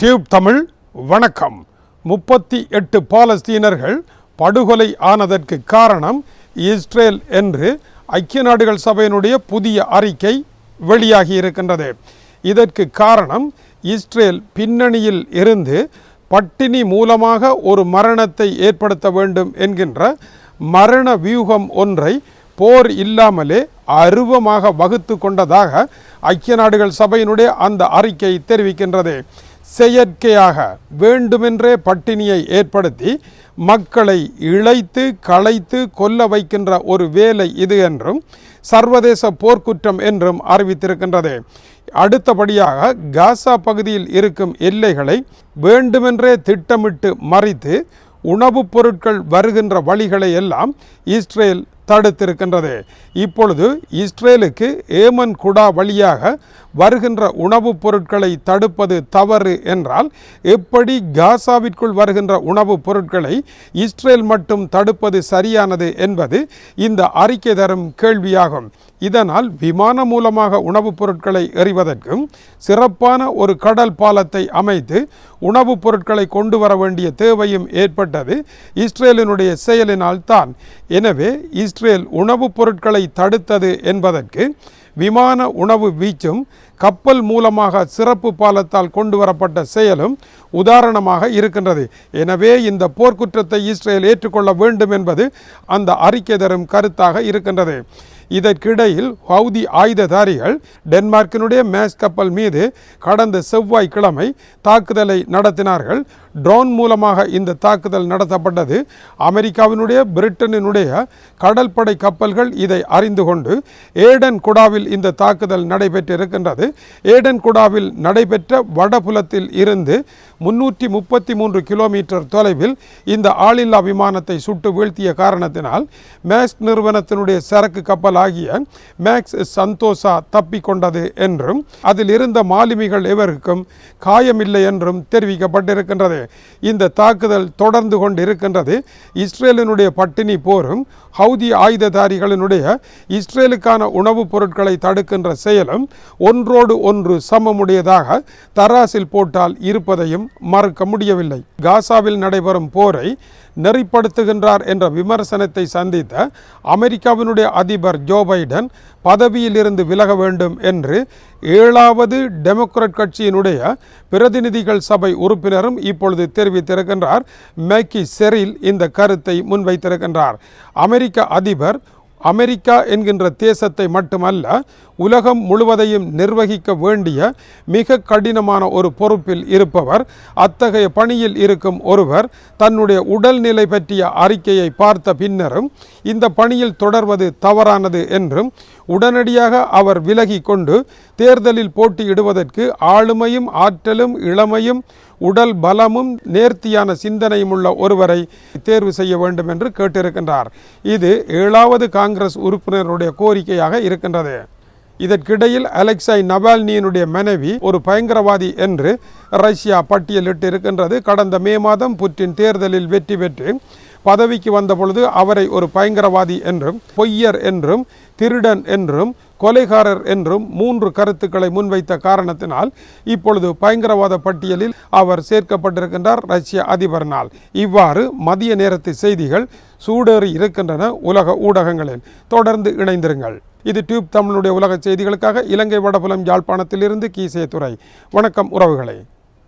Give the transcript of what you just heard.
Tube Tamil வணக்கம். முப்பத்தி எட்டு பாலஸ்தீனர்கள் படுகொலை ஆனதற்கு காரணம் இஸ்ரேல் என்று ஐக்கிய நாடுகள் சபையினுடைய புதிய அறிக்கை வெளியாகி இருக்கின்றது. இதற்கு காரணம் இஸ்ரேல் பின்னணியில் இருந்து பட்டினி மூலமாக ஒரு மரணத்தை ஏற்படுத்த வேண்டும் என்கின்ற மரண வியூகம் ஒன்றை போர் இல்லாமலே அருவமாக வகுத்து கொண்டதாக ஐக்கிய நாடுகள் சபையினுடைய அந்த அறிக்கை தெரிவிக்கின்றது. செயற்கையாக வேண்டுமென்றே பட்டினியை ஏற்படுத்தி மக்களை இழைத்து களைத்து கொல்ல வைக்கின்ற ஒரு வேலை இது என்றும் சர்வதேச போர்க்குற்றம் என்றும் அறிவித்திருக்கின்றது. அடுத்தபடியாக காசா பகுதியில் இருக்கும் எல்லைகளை வேண்டுமென்றே திட்டமிட்டு மறித்து உணவுப் பொருட்கள் வருகின்ற வழிகளை எல்லாம் இஸ்ரேல் தடுத்திருக்கின்றது. இப்பொழுது இஸ்ரேலுக்கு ஏமன் குடா வழியாக வருகின்ற உணவுப் பொருட்களை தடுப்பது தவறு என்றால் எப்படி காசாவிற்குள் வருகின்ற உணவுப் பொருட்களை இஸ்ரேல் மட்டும் தடுப்பது சரியானது என்பது இந்த அறிக்கை தரும் கேள்வியாகும். இதனால் விமானம் மூலமாக உணவுப் பொருட்களை எறிவதற்கும் சிறப்பான ஒரு கடல் பாலத்தை அமைத்து உணவுப் பொருட்களை கொண்டு வர வேண்டிய தேவையும் ஏற்பட்டது இஸ்ரேலினுடைய செயலினால் தான். எனவே இஸ்ரேல் உணவுப் பொருட்களை தடுத்தது என்பதற்கு விமான உணவு வீச்சும் கப்பல் மூலமாக சிறப்பு பாலத்தால் கொண்டு வரப்பட்ட செயலும் உதாரணமாக இருக்கின்றது. எனவே இந்த போர்க்குற்றத்தை இஸ்ரேல் ஏற்றுக்கொள்ள வேண்டும் என்பது அந்த அறிக்கை தரும் கருத்தாக இருக்கின்றது. இதற்கிடையில் ஹவுதி ஆயுததாரிகள் டென்மார்க்கினுடைய மேஸ் கப்பல் மீது கடந்த செவ்வாய்க்கிழமை தாக்குதலை நடத்தினார்கள். ட்ரோன் மூலமாக இந்த தாக்குதல் நடத்தப்பட்டது. அமெரிக்காவினுடைய பிரிட்டனினுடைய கடற்படை கப்பல்கள் இதை அறிந்து கொண்டு ஏடன் குடாவில் இந்த தாக்குதல் நடைபெற்றிருக்கின்றது. ஏடன் குடாவில் நடைபெற்ற வடபுலத்தில் இருந்து முன்னூற்றி முப்பத்தி மூன்று கிலோமீட்டர் தொலைவில் இந்த ஆளில்லா விமானத்தை சுட்டு வீழ்த்திய காரணத்தினால் மேக்ஸ் நிறுவனத்தினுடைய சரக்கு கப்பல் ஆகிய மேக்ஸ் சந்தோஷா தப்பிக்கொண்டது என்றும் அதில் இருந்த மாலுமிகள் எவருக்கும் காயமில்லை என்றும் தெரிவிக்கப்பட்டிருக்கின்றது. இந்த தாக்குதல் தொடர்ந்து கொண்டு இருக்கின்றது இஸ்ரேலினுடைய பட்டினி போரும் ஹவுதி ஆயுததாரிகளினுடைய இஸ்ரேலுக்கான உணவுப் பொருட்களை தடுக்கின்ற செயலும் ஒன்றோடு ஒன்று சமமுடையதாக தராசில் போட்டால் இருப்பதையும் மறுக்க முடியவில்லை. காசாவில் நடைபெறும் போரை நெறிப்படுத்துகின்றார் என்ற விமர்சனத்தை சந்தித்த அமெரிக்காவினுடைய அதிபர் ஜோ பைடன் பதவியிலிருந்து விலக வேண்டும் என்று ஏழாவது டெமோக்ராட் கட்சியினுடைய பிரதிநிதிகள் சபை உறுப்பினரும் இப்பொழுது தெரிவித்திருக்கின்றார். மேக்கி செரில் இந்த கருத்தை முன்வைத்திருக்கின்றார். அமெரிக்க அதிபர் அமெரிக்கா என்கின்ற தேசத்தை மட்டுமல்ல உலகம் முழுவதையும் நிர்வகிக்க வேண்டிய மிக கடினமான ஒரு பொறுப்பில் இருப்பவர் அத்தகைய பணியில் இருக்கும் ஒருவர் தன்னுடைய உடல்நிலை பற்றிய அறிக்கையை பார்த்த பின்னரும் இந்த பணியில் தொடர்வது தவறானது என்றும் உடனடியாக அவர் விலகி கொண்டு தேர்தலில் போட்டியிடுவதற்கு ஆளுமையும் ஆற்றலும் இளமையும் உடல் பலமும் நேர்த்தியான சிந்தனையும் உள்ள ஒருவரை தேர்வு செய்ய வேண்டும் என்று கேட்டிருக்கின்றார். இது ஏழாவது காங்கிரஸ் உறுப்பினருடைய கோரிக்கையாக இருக்கின்றது. இதற்கிடையில் அலெக்சாய் நவால்னியினுடைய மனைவி ஒரு பயங்கரவாதி என்று ரஷ்யா பட்டியலிட்டு இருக்கின்றது. கடந்த மே மாதம் புட்டின் தேர்தலில் வெற்றி பெற்று பதவிக்கு வந்த பொழுது அவரை ஒரு பயங்கரவாதி என்றும் பொய்யர் என்றும் திருடன் என்றும் கொலைகாரர் என்றும் மூன்று கருத்துக்களை முன்வைத்த காரணத்தினால் இப்பொழுது பயங்கரவாத பட்டியலில் அவர் சேர்க்கப்பட்டிருக்கின்றார் ரஷ்ய நாள் இவ்வாறு மதிய நேரத்து செய்திகள் சூடேறி இருக்கின்றன உலக ஊடகங்களில். தொடர்ந்து இணைந்திருங்கள். இது டியூப் தமிழுடைய உலக செய்திகளுக்காக இலங்கை வடபுலம் யாழ்ப்பாணத்திலிருந்து கீசே துறை வணக்கம் உறவுகளை.